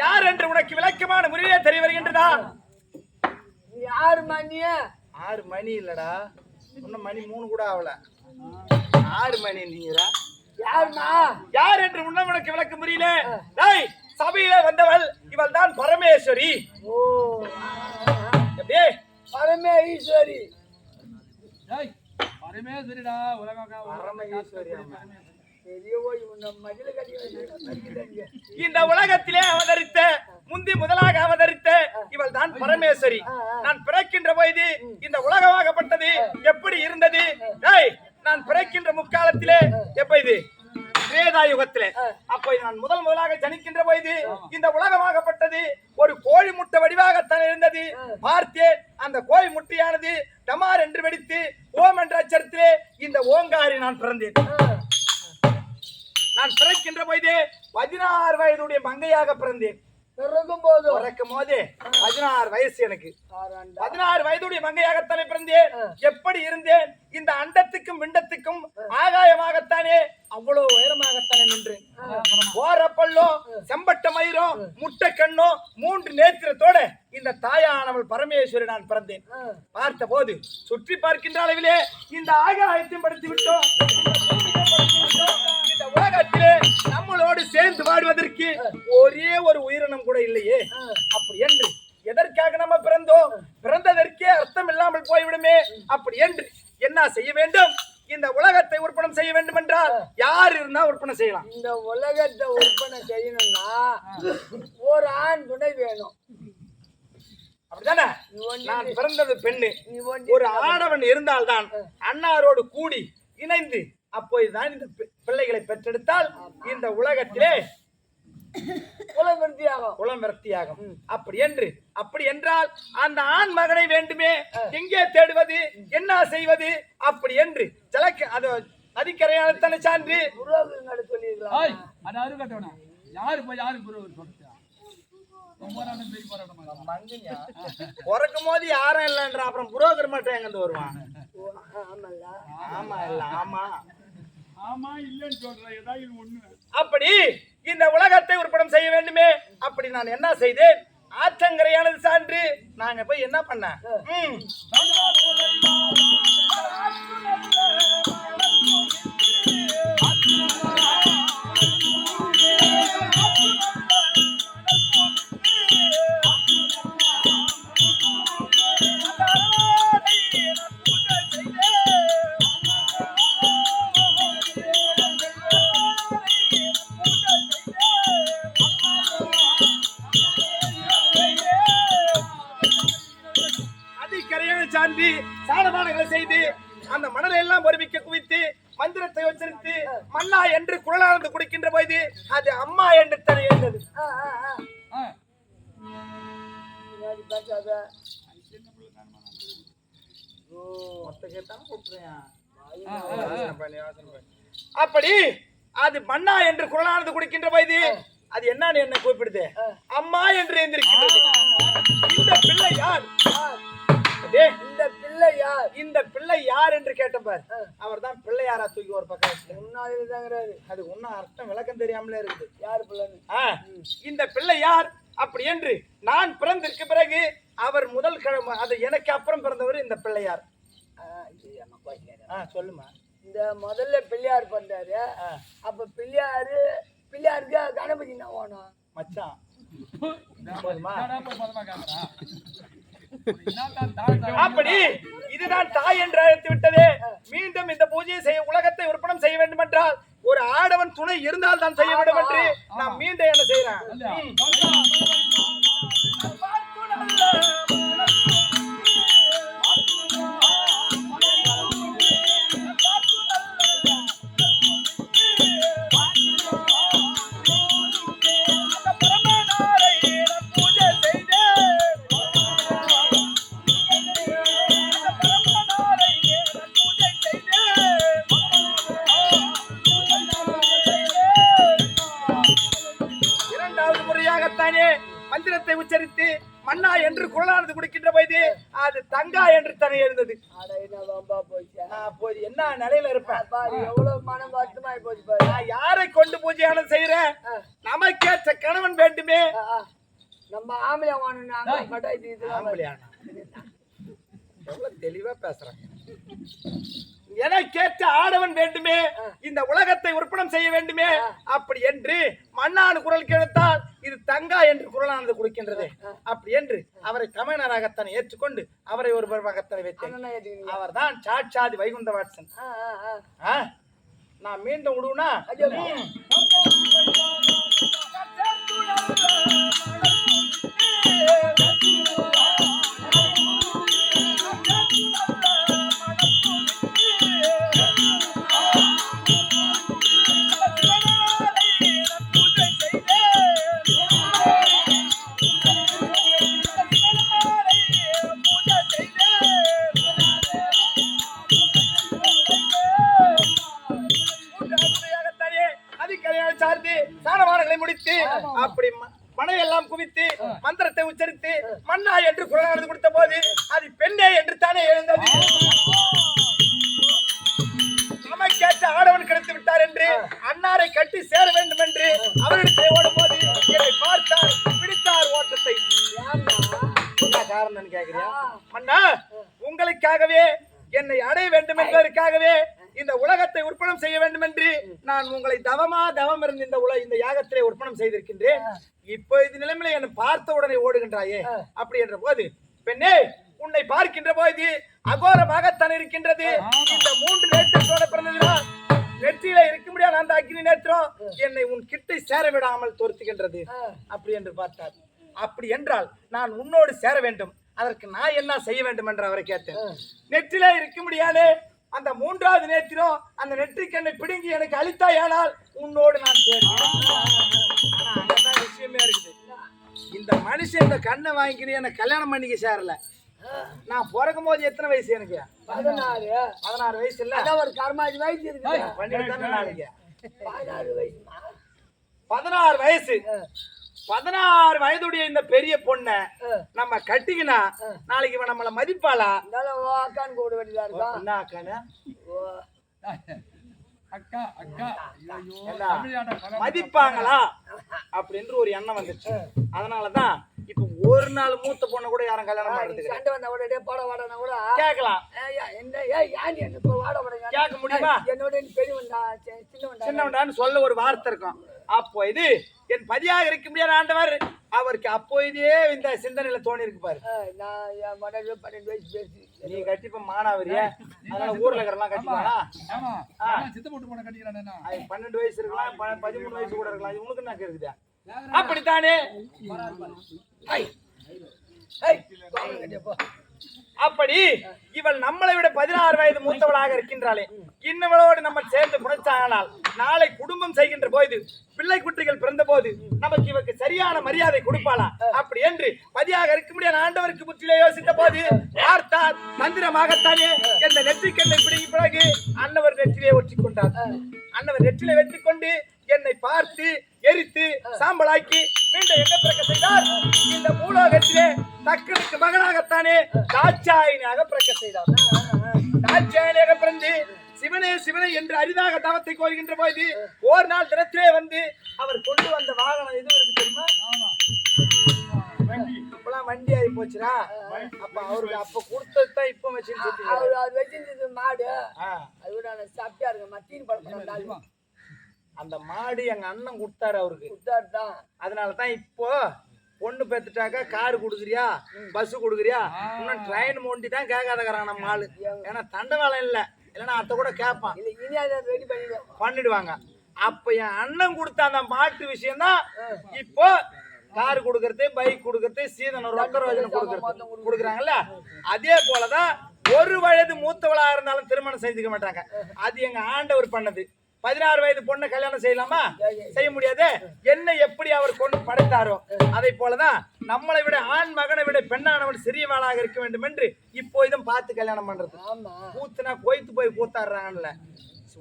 யார் என்று உனக்கு விளக்கமான முறையிலே தெரிய வருகின்றதா? யாரு மணிய ஆறு மணி இல்லடா. இன்னும் மணி மூணு கூட ஆகல ஆறு மணி நீங்களா? யாருமா யார் என்று முன்ன உனக்கு விளக்க முடியல டேய் சபையில வந்தவள் இவள் தான் பரமேஸ்வரி. ஓ. அப்படியே பரமே ஈஸ்வரி டேய், பரமேஸ்வரிடா உலகம் பரமேஸ்வரி இந்த உலகத்திலே அவதரித்த முந்தி முதலாக அவதரித்த இவள் தான் பரமேஸ்வரி நான் பிறக்கின்ற போது இந்த உலகமாகப்பட்டது எப்படி இருந்தது? பிறக்கும் போதே பதினாறு வயசு எனக்கு. பதினாறு வயதுடைய மங்கையாகத்தானே பிறந்தேன்? எப்படி இருந்தேன்? இந்த அண்டத்துக்கும் விண்டத்துக்கும் ஆகாயமாகத்தானே? அவ்வளவு உயரமாகத்தானே நின்றேன். ஓரப்பள்ளோ செம்பட்ட மயிரும் முட்டை கண்ணோ மூன்று நேத்திரத்தோட இந்த தாயானவள் பரமேஸ்வரி நான் பிறந்தேன். பார்த்த போது சுற்றி பார்க்கின்ற அளவிலே இந்த ஆகாயத்தையும் படுத்தி விட்டோம் உலகத்திலே நம்மளோடு சேர்ந்து வாடுவதற்கு ஒரே ஒரு உயிரினம் கூட இல்லையே. அப்படி என்று எதற்காக நம்ம பிறந்தோம்? பிறந்ததற்கே அர்த்தம் இல்லாமல் போய்விடுமே. அப்படி என்று என்ன செய்ய வேண்டும்? இந்த உலகத்தை உற்பணம் செய்ய வேண்டும் என்றால் யார் இருந்தா உற்பனை செய்யலாம்? இந்த உலகத்தை உற்பனை செய்யணும்னா ஒரு ஆண் துணை வேணும். அப்படிதானே நான் பிறந்தது பெண்ணு. ஒரு ஆடவன் இருந்தால்தான் அன்னாரோடு கூடி இணைந்து அப்போதுதான் இந்த பி- பிள்ளைகளை பெற்றெடுத்தால் இந்த உலகத்திலே குலம் விருத்தியாகும். குலம் விரக்தியாகும் அப்படி என்று அப்படி என்றால் அந்த ஆண் மகனை வேண்டுமே எங்கே தேடுவது என்ன செய்வது அப்படி என்று. ஜலக்க அது நதிக்கரையானத்தனை சான்று? யாரு போய் போராட்டம் பிறக்கும் போது யாரும் இல்லைன்ற அப்புறம் புரோக்கர் மட்டும் எங்க வருவான்? ஓ, ஆமால்ல. ஆமா இல்ல ஆமா. ஆமா இல்லன்னு சொல்றேன் ஏதாவது ஒண்ணு. அப்படி இந்த உலகத்தை உற்படம் செய்ய வேண்டுமே. அப்படி நான் என்ன செய்தேன்? ஆற்றங்கரையானது சான்று. நாங்க போய் என்ன பண்ண அந்த மணலை எல்லாம் வருவிக்க குவித்து மந்திரத்தை உச்சரித்து மன்னா என்று குரலானது குடிக்கின்ற போது அது அம்மா என்று ஆ, ஆ, அப்படி அது மன்னா என்று குரலானது குடிக்கின்ற போது அது என்னன்னு என்ன கூப்பிடுது? அம்மா என்று எந்திருக்கின்றது இந்த பிள்ளை யார்? யார்? டேய், இந்த பிள்ளை யார் இந்த பிள்ளை யார் என்று கேட்டப்பார் அவர் தான் பிள்ளையாரா தூக்கி ஒரு பக்கம். முன்னாடி தாங்கிறாரு அது ஒன்னும் அர்த்தம் விளக்கம் தெரியாமலே இருக்குது. யார் பிள்ளைன்னு? ஆ, இந்த பிள்ளை யார்? அப்படி என்று நான் பிறந்திருக்கு பிறகு அவர் முதல் கிழமை அது எனக்கு அப்புறம் பிறந்தவர் இந்த பிள்ளையார் சொல்லுமா. இந்த முதல்ல பிள்ளையார் பண்றாரு அப்ப பிள்ளையாரு பிள்ளையாருக்கு கணபதி என்ன வேணும்? மச்சான். பதமா? அப்படி இதுதான் தாய் என்று அழைத்து விட்டது. மீண்டும் இந்த பூஜையை செய்ய உலகத்தை உற்பணம் செய்ய வேண்டும் என்றால் ஒரு ஆடவன் துணை இருந்தால் தான் செய்ய வேண்டும் என்று நான் மீண்டும் என்ன செய்யறேன் மந்திரத்தை உச்சரித்து மன்னா என்று குரலானது குடிக்கின்ற போது அது தங்கா என்று தனி எழுந்தது. போய் என்ன நிலையில இருப்பேன் பாரு எவ்வளவு மனம் வருத்தமாயி போச்சு பாரு. நான் யாரை கொண்டு பூஜையானம் செய்யறேன். நமக்கேற்ற கணவன் வேண்டுமே. நம்ம ஆம்பளை வாங்கணும் தெளிவா பேசுறாங்க. எனக்கேற்ற ஆடவன் வேண்டுமே. இந்த உலகத்தை உற்பணம் செய்ய வேண்டுமே. அப்படி என்று மண்ணான குரல் கேட்டால் இது தங்கா என்று குரலானது கொடுக்கின்றது. அப்படி என்று அவரை கமனராகத்தான் ஏற்றுக்கொண்டு அவரை ஒரு பருவகத்தனை வைத்தேன். ஏத்துக்கிறீங்க. அவர்தான் சாட்சாதி வைகுந்த வாட்சன்? நான் மீண்டும் விடுவேனா? ஐயோ, கேக்குறியா மன்னா உங்களுக்காகவே என்னை அடைய வேண்டும் என்பதற்காகவே இந்த உலகத்தை உற்பணம் செய்ய வேண்டும் என்று நான் உங்களை தவமா தவம் இருந்து இந்த உலக இந்த யாகத்திலே உற்பணம் செய்திருக்கின்றேன். இப்போ இது நிலைமையில என்னை பார்த்த உடனே ஓடுகின்றாயே அப்படி என்ற போது பெண்ணே உன்னை பார்க்கின்ற போது அகோரமாகத்தான் இருக்கின்றது. இந்த மூன்று நேற்றத்தோட பிறந்ததினால் நெற்றியில இருக்க முடியாத அந்த அக்னி நேத்திரம் என்னை உன் கிட்டை சேர விடாமல் துரத்துகின்றது. அப்படி என்று பார்த்தார். அப்படி என்றால் நான் உன்னோடு சேர வேண்டும். அதற்கு நான் என்ன செய்ய வேண்டும் என்று அவரை கேட்டேன். நெற்றிலே இருக்க முடியாதே அந்த மூன்றாவது நேத்திரம் அந்த நெற்றிக்கண்ணை பிடுங்கி எனக்கு அளித்தாயானால் உன்னோடு நான் அங்கதான் விஷயமே இருக்குது. இந்த மனுஷன் இந்த கண்ணை வாங்கிக்கிட்டு எனக்கு கல்யாணம் பண்ணிக்க சேரல. நான் பிறக்கும் போது எத்தனை வயசு எனக்கு? பதினாறு. பதினாறு வயசு இல்ல. அதான் ஒரு கர்மாதி வயசு இருக்குது. பண்ணிட்டு தானே நாளைக்கு பதினாறு வயசுமா? பதினாறு வயசு. பதினாறு வயதுடைய இந்த பெரிய பொண்ணை. நம்ம கட்டிக்கினா நாளைக்கு இவன் நம்மள மதிப்பாளா? இருந்தாலும் ஓ அக்கான்னு கூட வேண்டியதா இருக்கா என்ன அக்கானு? ஓ. அக்கா அக்கா. மதிப்பாங்களா? அப்படின்னு ஒரு எண்ணம் வந்துச்சு. அதனாலதான் இப்ப ஒரு நாள் மூத்த பொண்ணை கூட யாரும் கல்யாணம் நீ பண்றதுக்கு சண்டை வந்தா கூட போட வாடனா கூட? கேட்கலாம். என்ன ஏய் ஏன் என்ன இப்போ வாட வாடங்க கேட்க முடியுமா? என்னோட பெரியவன்டா சி- சின்னவன்டா. சின்னவன்டான்னு சொல்ல ஒரு வார்த்தை இருக்கும். அப்போ இது என் பதியாக இருக்க முடியாத ஆண்டவர். அவருக்கு அப்போ இதே இந்த சிந்தனையில தோணி இருக்கு பாரு நான் என் மனைவி பன்னெண்டு வயசு பேசி நீ கட்டிப்ப மானாவரிய அதனால ஊர்ல இருக்கிறலாம் கட்டிப்பானா சித்த போட்டு போன கட்டிக்கிறான் பன்னெண்டு வயசு இருக்கலாம் ப- பதிமூணு வயசு கூட இருக்கலாம். இவனுக்கு என்ன இருக்குதா? அப்படித்தானே? கட்டியா போ. அப்படி இவள் நம்மளை விட பதினாறு வயது மூத்தவளாக இருக்கின்றாளே. இன்னவளோடு நம்ம சேர்ந்து புனைச்சானால் நாளை குடும்பம் செய்கின்ற போது பிள்ளை குட்டிகள் பிறந்த போது நமக்கு இவருக்கு சரியான மரியாதை கொடுப்பாளா? அப்படி என்று பதியாக இருக்க முடியாத ஆண்டவருக்கு புற்றிலே யோசித்த போது பார்த்தார் தந்திரமாகத்தானே என்ற நெற்றிக்கல்லை பிடிக்கும் பிறகு அன்னவர் நெற்றிலே ஒற்றி கொண்டார் அன்னவர் நெற்றிலே வெற்றி கொண்டு என்னை பார்த்து எரித்து சாம்பலாக்கி மீண்டும் என்ன பிறக்க செய்தார்? இந்த மூலோகத்திலே தக்கனுக்கு மகனாகத்தானே தாட்சாயினியாக பிறக்க செய்தார். தாட்சாயினியாக பிறந்து சிவனே சிவனே என்று அரிதாக தவத்தை கோருகின்ற போது ஓர் நாள் தினத்திலே வந்து அவர் கொண்டு வந்த வாகனம் எதுவும் இருக்கு தெரியுமா? ஆமா அப்பெல்லாம் வண்டி ஆகி போச்சுடா. அப்ப அவருக்கு அப்ப கொடுத்தது தான் இப்ப சுத்திக்கிறாரு. அவர் அது வச்சிருந்தது மாடு. அது நான் சாப்பிட்டா இருக்க மத்தியின் பழக்கம் அந்த மாடு எங்க அண்ணன் கொடுத்தாரு அவருக்கு. குத்தாடு தான். அதனால தான் இப்போ பொண்ணு பெத்துட்டாக்கா கார் கொடுக்குறியா? பஸ் கொடுக்குறியா? இன்னும் ட்ரெயின் மோண்டி தான் கேட்காதக்கிறான் நம்ம ஆளு. ஏன்னா தண்டவாளம் இல்லை. இல்லைன்னா அத்தை கூட கேட்பான். பண்ணிடுவாங்க. அப்ப என் அண்ணன் கொடுத்த அந்த மாட்டு விஷயம் தான் இப்போ கார் கொடுக்கறது பைக் கொடுக்கறது சீதன ரொக்க ரோஜனை கொடுக்கறது. கொடுக்குறாங்கல்ல? அதே போலதான் ஒரு வயது மூத்தவளா இருந்தாலும் திருமணம் செய்துக்க மாட்டாங்க. அது எங்க ஆண்டவர் பண்ணது. பதினாறு வயது பொண்ணை கல்யாணம் செய்யலாமா? செய்ய முடியாது. என்ன எப்படி அவர் கொண்டு படைத்தாரோ அதை போலதான் நம்மளை விட ஆண் மகனை விட பெண்ணானவன் சிறியவளாக இருக்க வேண்டும் என்று இப்போ இதும் பார்த்து கல்யாணம் பண்றது. கூத்துனா கொய்த்து போய் கூத்தாடுறாங்கல்ல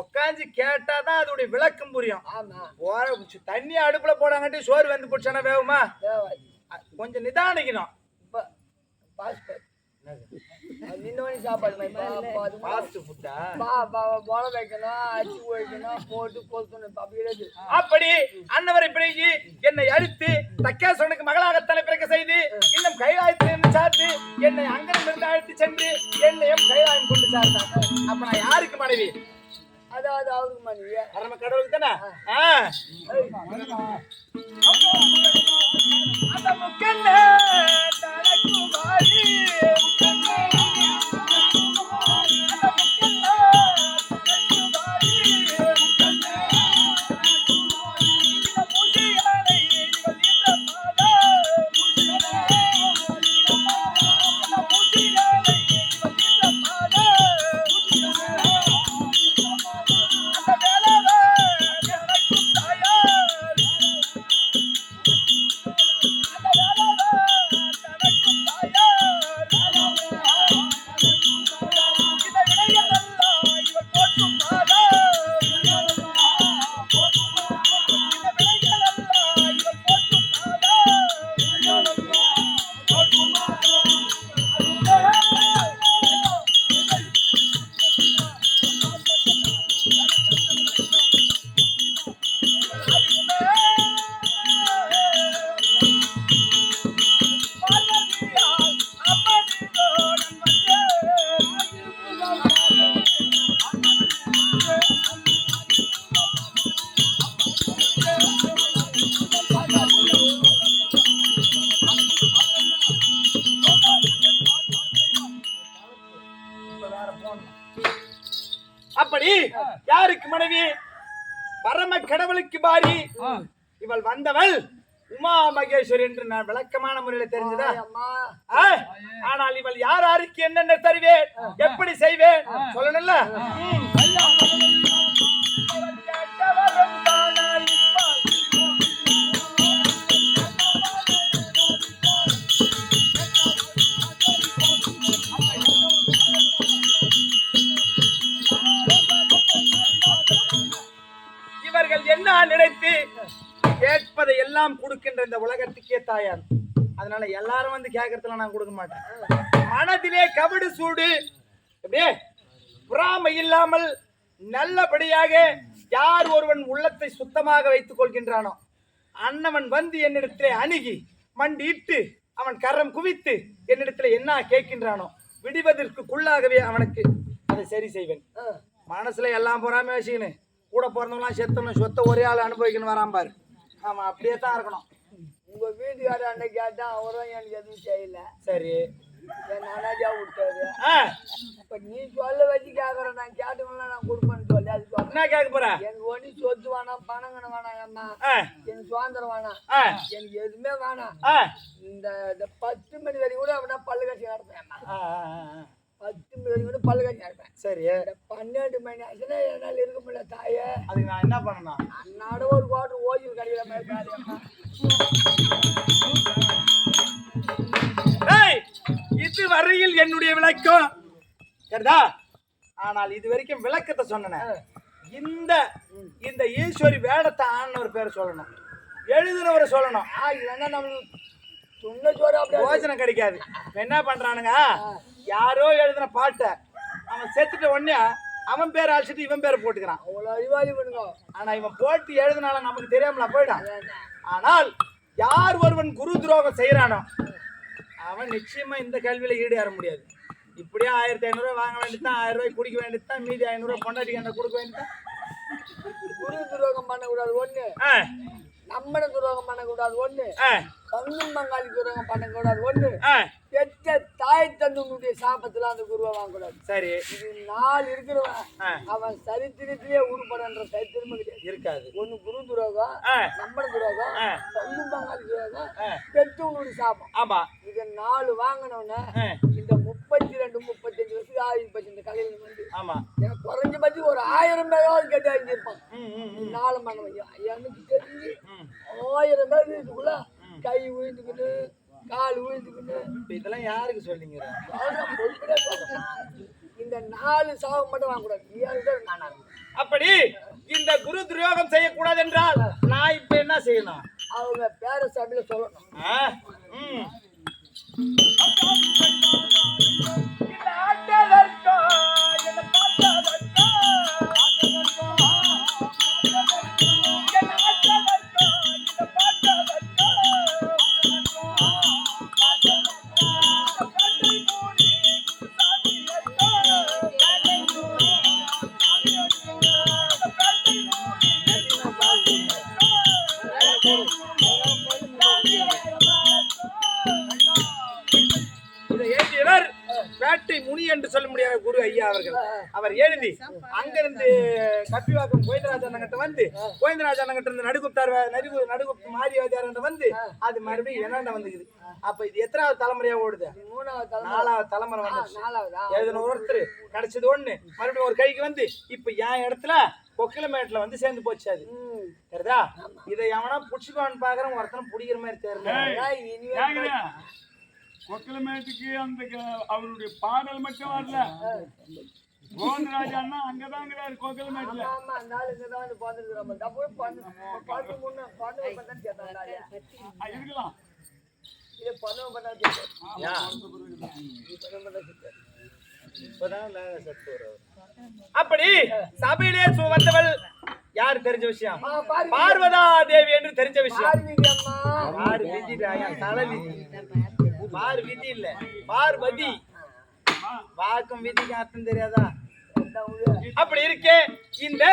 உக்காந்து கேட்டாதான் அதோடைய விளக்கம் புரியும். தண்ணி அடுப்புல போடாங்கட்டி சோறு வந்து போச்சானா வேகுமா கொஞ்சம் நிதானிக்கணும். பாஸ்ட் நின்னவனி சாப்பாடு. ஃபாஸ்ட் ஃபுட்டா பா பா முளை வைக்கணும் அரிசி வைக்கணும் போட்டு கொளுத்தணும் அப்படி அப்படி அன்னவரை பிறகி என்னை அழித்து தக்கேசனுக்கு மகளாகத்தானே பிறக்க செய்து இன்னும் கைலாயத்திலிருந்து சார்ந்து என்னை அங்கிருந்து இருந்து அழைத்து சென்று என்னையும் கைலாயம் கொண்டு சார்ந்தாங்க அப்ப நான் யாருக்கு மனைவி? அதாவது அவருக்கு மனைவி. பரம கடவுளுக்கு தானே? ஆ. அந்த முக்கண்ண தனக்குமாரி, கடவுளுக்கு பாரி. இவள் வந்தவள் உமா மகேஸ்வரி என்று நான் விளக்கமான முறையில தெரிஞ்சதா? ஆனால் இவள் யார் யாருக்கு என்னென்ன தருவேன்? எப்படி செய்வேன்? சொல்லணும்ல? எல்லாம் கொடுக்கின்ற இந்த உலகத்துக்கே தாயார். அதனால எல்லாரும் வந்து கேட்கறதுல நான் கொடுக்க மாட்டேன். மனதிலே கபடு சூடு அப்படியே பொறாமை இல்லாமல் நல்லபடியாக யார் ஒருவன் உள்ளத்தை சுத்தமாக வைத்துக் கொள்கின்றானோ அன்னவன் வந்து என்னிடத்திலே அணுகி மண்டியிட்டு அவன் கரம் குவித்து என்னிடத்திலே என்ன கேட்கின்றானோ விடுவதற்குள்ளாகவே அவனுக்கு அதை சரி செய்வேன். மனசுல எல்லாம் பொறாம வச்சுக்கின்னு கூட பிறந்தவங்களாம் செத்தணும் சொத்த ஒரே ஆள் அனுபவிக்கணும் வராம பாரு. ஆமா அப்படியே தான் இருக்கணும். உங்க வீட்டுக்காரர் அன்னைக்கு கேட்டா அவரும் எனக்கு எதுவும் செய்யல. சரி. என் நானாஜா விட்டாரு இப்ப நீ சொல்ல வச்சு கேக்குற நான் கேட்டவங்கள நான் கொடுப்பேன்னு சொல்லி. அது சொல்றேன். என்ன கேட்க போற? எனக்கு ஒண்ணு சொத்து வேணாம் பணங்கன்னு வேணாம் அம்மா எனக்கு சுதந்திரம் வேணாம். எனக்கு எதுவுமே வேணாம். இந்த பத்து மணி வரைக்கும் கூட அப்படின்னா பல்லு கட்சி நடப்பேன். பத்து மணி வரைக்கும் பல்லு நடப்பேன். சரி. பன்னெண்டு மணி ஆச்சுன்னா என்னால் இருக்க முடியல தாயே. அதுக்கு நான் என்ன பண்ணணும் அன்னாட ஒரு குவாட்டர் ஓய்வு கிடைக்கிற மாதிரி காரியம்மா இது வரையில் என்னுடைய விளக்கம். சரிதா ஆனால் இது வரைக்கும் விளக்கத்தை சொன்னேன். இந்த இந்த ஈஸ்வரி வேடத்தை ஆனவர் பேர் சொல்லணும். எழுதுனவரை சொல்லணும். ஆ இல்லைன்னா நம்மளுக்கு சொன்ன சோறு அப்படியே யோசனை கிடைக்காது. என்ன பண்றானுங்க? யாரோ எழுதின பாட்டை அவன் செத்துட்ட உடனே அவன் பேர் அழிச்சிட்டு இவன் பேரை போட்டுக்கிறான். அவ்வளோ அறிவாளி பண்ணுங்க ஆனா இவன் போட்டு எழுதினால நமக்கு தெரியாமல போயிடான் ஆனால் யார் ஒருவன் குரு துரோகம் செய்யறானோ அவன் நிச்சயமா இந்த கல்வியில ஈடேற முடியாது. இப்படியே ஆயிரத்தி ஐநூறு ரூபாய் வாங்க வேண்டியதுதான் ஆயிரம் ரூபாய் குடிக்க வேண்டியதுதான் மீதி ஐநூறு ரூபாய் பொண்டாட்டி என்ன கொடுக்க வேண்டியதுதான்? குரு துரோகம் பண்ணக்கூடாது ஒண்ணு. ஆ, நம்மட துரோகம் பண்ணக்கூடாது ஒண்ணு. ஆ, கண்ணு மங்காளி துரோகம் பண்ணக்கூடாது ஒண்ணு. பெற்ற தாய் தந்தனுடைய சாபத்துல அந்த குருவை வாங்கக்கூடாது. சரி. இது நாலு இருக்கிறவன். அவன் சரித்திரத்திலே உருப்படன்ற சரித்திரமும் கிடையாது. இருக்காது. ஒண்ணு குரு துரோகம் ஆ, நம்மட துரோகம் ஆ. கண்ணு மங்காளி துரோகம். பெற்றவனுடைய சாபம். ஆமா. இதை நாலு வாங்கினோன்னே ஆ, இந்த முப்பத்தி ரெண்டு முப்பத்தஞ்சு வருஷத்துக்கு ஆயுள் பச்சு இந்த கலையில வந்து. ஆமா. எனக்கு குறைஞ்சபட்சம் ஒரு ஆயிரம் பேராவது கேட்டு அழிஞ்சிருப்பான் நாலு மணி எனக்கு தெரிஞ்சு. ஆயிரம் பேர் இதுக்குள்ள கை விழுந்துக்கிட்டு கால் இப்ப இதெல்லாம் யாருக்கு சொல்லிங்க. இந்த நாலு சாவு மட்டும் வாங்கக்கூடாது. அப்படி இந்த குரு துரோகம் செய்யக்கூடாது என்றால் நான் இப்ப என்ன செய்யணும்? அவங்க பேர சபையில சொல்லணும். ஆட்டதற்கோ, என்ன பார்த்ததற்கோ, ஐயா அவர்கள். அவர் எழுதி அங்கிருந்து கப்பிவாக்கம் கோவிந்தராஜ அண்ணங்கிட்ட வந்து கோவிந்தராஜ அண்ணங்கிட்ட இருந்து நடுகுப்தார் நடுகு நடுகுப்து மாரியாதியார் வந்து அது மறுபடியும் என்னென்ன வந்துக்குது அப்ப இது எத்தனாவது தலைமுறையா ஓடுது? மூணாவது நாலாவது தலைமுறை நாலாவதா? எழுதின ஒருத்தர் கிடைச்சது ஒண்ணு. மறுபடியும் ஒரு கைக்கு வந்து இப்ப என் இடத்துல கொக்கிலமேட்ல வந்து சேர்ந்து போச்சு அது. தெரியுதா? இதை எவனா புடிச்சுக்கோன்னு பாக்குறேன் ஒருத்தனை புடிக்கிற மாதிரி தெரியல? கொக்கலமேட்டுக்கு அந்த அவருடைய பாடல் மட்டும் வரல. கோவிந்தராஜா. அண்ணா அங்கதாங்கிறாரு கொக்கலமேட்டுல இருக்கலாம். அப்படி சபையிலே வந்தவள் யார் தெரிஞ்ச விஷயம். பார்வதா. தேவி என்று தெரிஞ்ச விஷயம். அம்மா. பார் விதி பார் இல்ல பார்வதி வாக்கும் விதிக்கு அர்த்தம் தெரியாதா. அப்படி இருக்கே. இந்த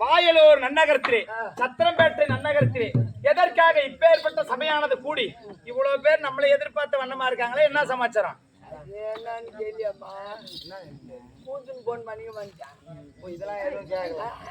வாயலூர் நன்னகரத்திலே சத்திரம்பேட்டை நன்னகரத்திலே எதற்காக இப்பேற்பட்ட சபையானது கூடி இவ்வளவு பேர் நம்மளை எதிர்பார்த்த வண்ணமா இருக்காங்களே என்ன சமாச்சாரம்? என்னன்னு கேள்வியம்மா கூத்துன்னு போன் வந்துட்டான் இதெல்லாம் எதுவும் கேட்கல